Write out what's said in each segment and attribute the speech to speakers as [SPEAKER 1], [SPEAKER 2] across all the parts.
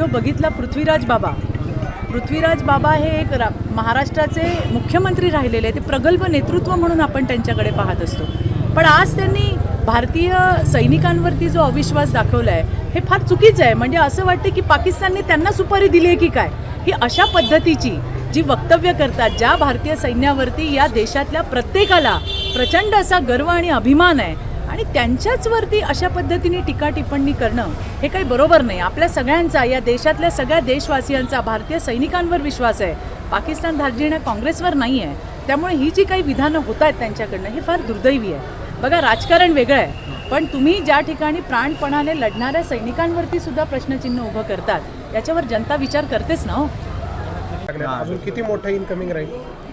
[SPEAKER 1] Video बघितला पृथ्वीराज बाबा. पृथ्वीराज बाबा हे एक रा महाराष्ट्राचे मुख्यमंत्री राहिलेले आहे ते प्रगल्भ नेतृत्व म्हणून आपण त्यांच्याकडे पाहत असतो. पण आज त्यांनी भारतीय सैनिकांवरती जो अविश्वास दाखवला आहे हे फार चुकीचं आहे. म्हणजे असं वाटतं की पाकिस्तानने त्यांना सुपारी दिली आहे की काय? ही अशा पद्धतीची जी वक्तव्य करतात ज्या भारतीय सैन्यावरती या देशातल्या प्रत्येकाला प्रचंड असा गर्व आणि अभिमान आहे आणि त्यांच्याच वरती अशा पद्धतीने टीका टिप्पणी करणं हे काही बरोबर नाही. आपल्या सगळ्यांचा या देशातल्या सगळ्या देशवासियांचा भारतीय सैनिकांवर विश्वास आहे. पाकिस्तान धार्जिण्या काँग्रेसवर नाही आहे त्यामुळे ही जी काही विधानं होत आहेत त्यांच्याकडनं हे फार दुर्दैवी आहे. बघा राजकारण वेगळं आहे. पण तुम्ही ज्या ठिकाणी प्राणपणाने लढणाऱ्या सैनिकांवरती सुद्धा प्रश्नचिन्ह उभं करतात याच्यावर जनता विचार करतेच ना हो.
[SPEAKER 2] अजून किती मोठं इन्कमिंग राहील?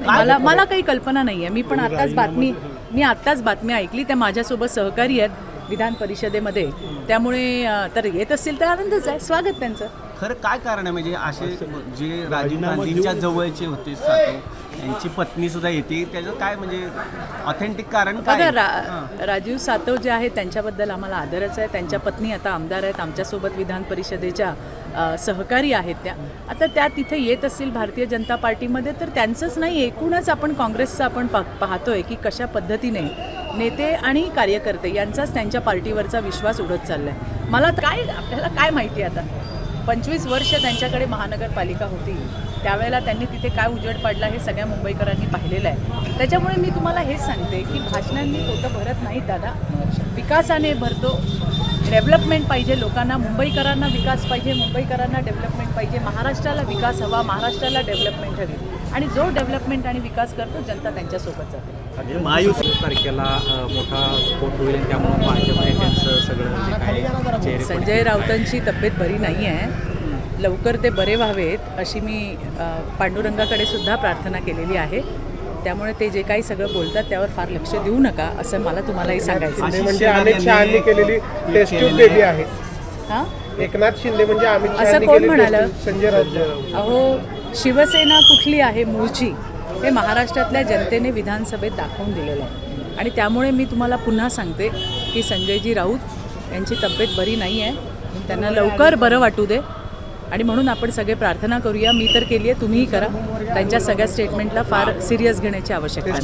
[SPEAKER 1] मला मला काही कल्पना नाही आहे मी पण आत्ताच बातमी मी आत्ताच बातमी ऐकली त्या माझ्यासोबत सहकारी आहेत विधान परिषदेमध्ये. त्यामुळे तर येत असतील तर आनंदच आहे. स्वागत त्यांचं.
[SPEAKER 3] खरं काय कारण आहे? म्हणजे असे जे राजीव गांधींच्या जवळचे होते सातव यांची पत्नी सुद्धा येते. त्याचं काय म्हणजे ऑथेंटिक कारण काय?
[SPEAKER 1] रा राजीव सातव जे आहेत त्यांच्याबद्दल आम्हाला आदरच आहे. त्यांच्या पत्नी आता आमदार आहेत. आमच्यासोबत विधान परिषदेच्या सहकारी आहेत त्या. आता त्या तिथे येत असतील भारतीय जनता पार्टीमध्ये तर त्यांचंच नाही एकूणच आपण काँग्रेसचं आपण पा पाहतोय की कशा पद्धतीने नेते आणि कार्यकर्ते यांचाच त्यांच्या पार्टीवरचा विश्वास उडत चाललाय. मला काय आपल्याला काय माहिती आता? पंचवीस वर्ष त्यांच्याकडे महानगरपालिका होती. त्यावेळेला त्यांनी तिथे काय उजेड पाडला हे सगळ्या मुंबईकरांनी पाहिलेलं आहे. त्याच्यामुळे मी तुम्हाला हेच सांगते की भाषणांनी पोटं भरत नाहीत दादा. विकासाने भरतो. डेव्हलपमेंट पाहिजे लोकांना. मुंबईकरांना विकास पाहिजे मुंबईकरांना डेव्हलपमेंट पाहिजे. महाराष्ट्राला विकास हवा महाराष्ट्राला डेव्हलपमेंट हवी. आणि जो डेव्हलपमेंट आणि विकास करतो जनता त्यांच्यासोबत जाते.
[SPEAKER 4] महायुती तारखेला मोठा स्फोट होईल त्यामुळे भाजप नेत्यांचं सगळं जे काही चेहरे
[SPEAKER 1] संजय राऊतांची तब्येत बरी नाही आहे. लवकर ते बरे व्हावेत अशी मी पांडुरंगाकडे सुद्धा प्रार्थना केलेली आहे. त्यामुळे ते जे काही सगळं बोलतात त्यावर फार लक्ष देऊ नका असं मला तुम्हालाही सांगायचं
[SPEAKER 2] म्हणजे अमित शहानी केलेली टेस्ट ट्यूब बेबी आहे.
[SPEAKER 1] हां?
[SPEAKER 2] एकनाथ शिंदे म्हणजे अमित
[SPEAKER 1] असं कोण म्हणालं?
[SPEAKER 2] संजय राऊत.
[SPEAKER 1] अहो शिवसेना कुठली आहे मूळची? हे महाराष्ट्रातल्या जनतेने विधानसभेत दाखवून दिलेलं आहे. आणि त्यामुळे मी तुम्हाला पुन्हा सांगते की संजयजी राऊत यांची तब्येत बरी नाही आहे. त्यांना लवकर बरं वाटू दे. आणि म्हणून आपण सगळे प्रार्थना करूया. मी तर केली आहे तुम्हीही करा. त्यांच्या सगळ्या स्टेटमेंटला फार सिरियस घेण्याची आवश्यकता